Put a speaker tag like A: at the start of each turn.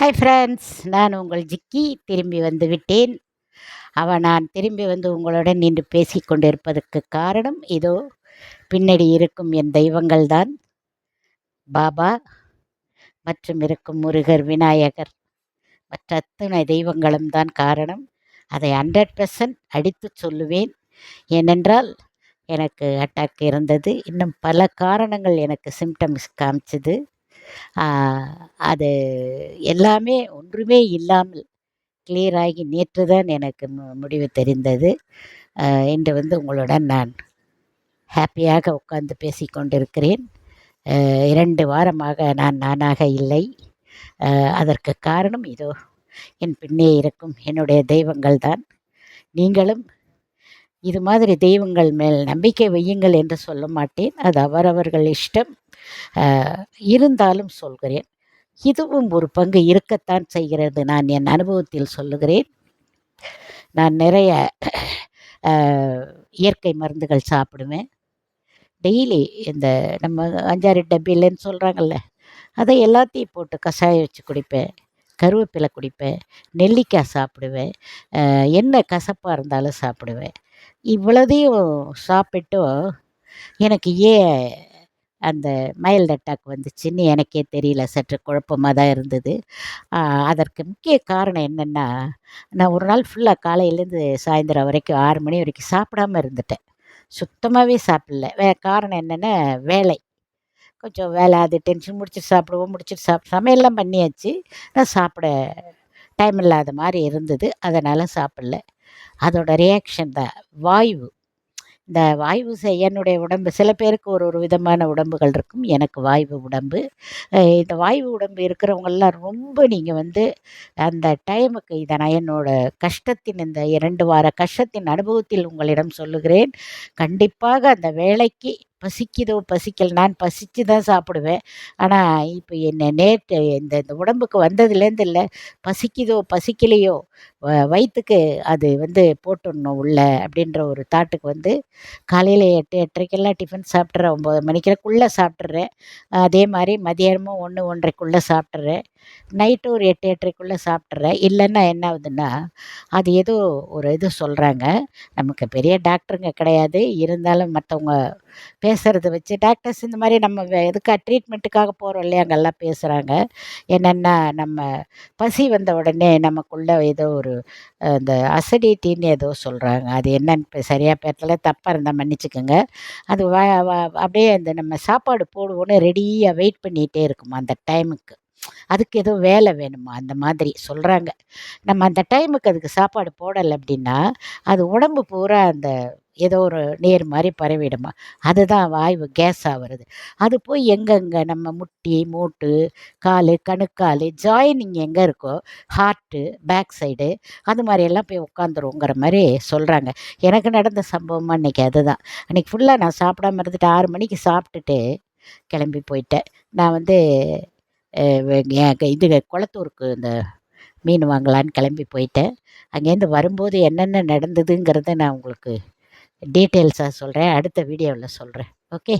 A: Hi friends நான் உங்கள் ஜிக்கி. திரும்பி வந்து விட்டேன். அவன் நான் திரும்பி வந்து உங்களுடன் நின்று பேசி கொண்டிருப்பதற்கு காரணம் இதோ பின்னடி இருக்கும் என் தெய்வங்கள்தான் பாபா மற்றும் இருக்கும் முருகர் விநாயகர். மற்ற அத்தனை தெய்வங்களும் தான் காரணம். அதை ஹண்ட்ரட் பர்சன்ட் அடித்து சொல்லுவேன். ஏனென்றால் எனக்கு அட்டாக் இருந்தது. இன்னும் பல காரணங்கள் எனக்கு சிம்டம்ஸ் காமிச்சது. அது எல்லாமே ஒன்றுமே இல்லாமல் கிளியராகி நேற்று தான் எனக்கு மு முடிவு தெரிந்தது. இன்று வந்து உங்களுடன் நான் ஹாப்பியாக உட்கார்ந்து பேசிக்கொண்டிருக்கிறேன் இரண்டு வாரமாக நான் நானாக இல்லை. அதற்கு காரணம் இதோ என் பின்னே இருக்கும் என்னுடைய தெய்வங்கள் தான் நீங்களும் இது மாதிரி தெய்வங்கள் மேல் நம்பிக்கை வையுங்கள் என்று சொல்ல மாட்டேன். அது அவரவர்கள் இஷ்டம். இருந்தாலும் சொல்கிறேன். இதுவும் ஒரு பங்கு இருக்கத்தான் செய்கிறது நான் என் அனுபவத்தில் சொல்லுகிறேன். நான் நிறைய இயற்கை மருந்துகள் சாப்பிடுவேன். டெய்லி இந்த நம்ம அஞ்சாறு டப்பிலன்னு சொல்கிறாங்கல்ல அதை எல்லாத்தையும் போட்டு கஷாயம் வச்சு குடிப்பேன். கருவேப்பிலை குடிப்பேன். நெல்லிக்காய் சாப்பிடுவேன். என்ன கசப்பாக இருந்தாலும் சாப்பிடுவேன். இவ்வளோதையும் சாப்பிட்டும் எனக்கு ஏன் அந்த மைல்டு அட்டாக் வந்துச்சுன்னு எனக்கே தெரியல. சற்று குழப்பமாக தான் இருந்தது. அதற்கு முக்கிய காரணம் என்னென்னா நான் ஒரு நாள் ஃபுல்லாக காலையிலேருந்து சாயந்தரம் வரைக்கும் ஆறு மணி வரைக்கும் சாப்பிடாம இருந்துட்டேன். சுத்தமாகவே சாப்பிடல. வே காரணம் என்னென்னா வேலை. கொஞ்சம் வேலை அது டென்ஷன் முடிச்சுட்டு சாப்பிடுவோம் முடிச்சுட்டு சாப்பிட சமையல்லாம் பண்ணியாச்சு. நான் சாப்பிட டைம் இல்லாத மாதிரி இருந்தது. அதனால் சாப்பிடல. அதோட ரியாக்ஷன் தான் வாய்வு. இந்த வாய்வு என்னுடைய உடம்பு சில பேருக்கு ஒரு ஒரு விதமான உடம்புகள் இருக்கும். எனக்கு வாய்வு உடம்பு. இந்த வாய்வு உடம்பு இருக்கிறவங்கெல்லாம் ரொம்ப நீங்கள் வந்து அந்த டைமுக்கு இதை நான் என்னோடய கஷ்டத்தின் இந்த இரண்டு வார கஷ்டத்தின் அனுபவத்தில் உங்களிடம் சொல்லுகிறேன். கண்டிப்பாக அந்த வேலைக்கு பசிக்குதோ பசிக்கல நான் பசித்து தான் சாப்பிடுவேன். ஆனால் இப்போ என்ன நேற்று இந்த இந்த உடம்புக்கு வந்ததுலேருந்து இல்லை. பசிக்குதோ பசிக்கலையோ வயிற்றுக்கு அது வந்து போட்டுடணும் உள்ள அப்படின்ற ஒரு தாட்டுக்கு வந்து காலையில் எட்டு எட்டரைக்கெல்லாம் டிஃபன் சாப்பிட்றேன் ஒம்பது மணிக்கிறக்குள்ளே சாப்பிட்றேன் அதே மாதிரி மதியானமும் ஒன்று ஒன்றரைக்குள்ளே சாப்பிட்றேன் நைட்டு ஒரு எட்டு எட்டரைக்குள்ளே சாப்பிட்றேன் இல்லைன்னா என்ன ஆகுதுன்னா அது ஏதோ ஒரு இது சொல்கிறாங்க நமக்கு பெரிய டாக்டருங்க கிடையாது. இருந்தாலும் மற்றவங்க பேசுகிறத வச்சு டாக்டர்ஸ் இந்த மாதிரி நம்ம எதுக்காக ட்ரீட்மெண்ட்டுக்காக போகிறோம் இல்லையா அங்கெல்லாம் பேசுகிறாங்க என்னென்னா நம்ம பசி வந்த உடனே நமக்குள்ளே ஏதோ ஒரு இந்த அசடிட்டின்னு ஏதோ சொல்கிறாங்க அது என்னன்னு இப்போ சரியாக பேரத்தில் தப்பாக இருந்தால் மன்னிச்சுக்கோங்க. அது வ அப்படியே அந்த நம்ம சாப்பாடு போடுவோன்னு ரெடியாக வெயிட் பண்ணிகிட்டே இருக்குமா அந்த டைமுக்கு. அதுக்கு ஏதோ வேலை வேணுமா? அந்த மாதிரி சொல்கிறாங்க நம்ம அந்த டைமுக்கு அதுக்கு சாப்பாடு போடலை அப்படின்னா அது உடம்பு பூரா அந்த ஏதோ ஒரு நீர் மாதிரி பரவிடுமா? அதுதான் வாய்வு கேஸ் ஆகுறது அது போய் எங்கெங்கே நம்ம முட்டி மூட்டு கால் கணுக்கால் ஜாயினிங் எங்கே இருக்கோ ஹார்ட்டு பேக் சைடு அது மாதிரியெல்லாம் போய் உட்காந்துருங்கிற மாதிரி சொல்கிறாங்க எனக்கு நடந்த சம்பவமாக அன்றைக்கி அதுதான். அன்றைக்கி ஃபுல்லாக நான் சாப்பிடாம இருந்துட்டு ஆறு மணிக்கு சாப்பிட்டுட்டு கிளம்பி போயிட்டேன். நான் வந்து இது குளத்தூருக்கு இந்த மீன் வாங்கலான்னு கிளம்பி போயிட்டேன். அங்கேருந்து வரும்போது என்னென்ன நடந்ததுங்கிறத நான் உங்களுக்கு டீட்டெயில்ஸாக சொல்கிறேன் அடுத்த வீடியோவில் சொல்கிறேன் ஓகே?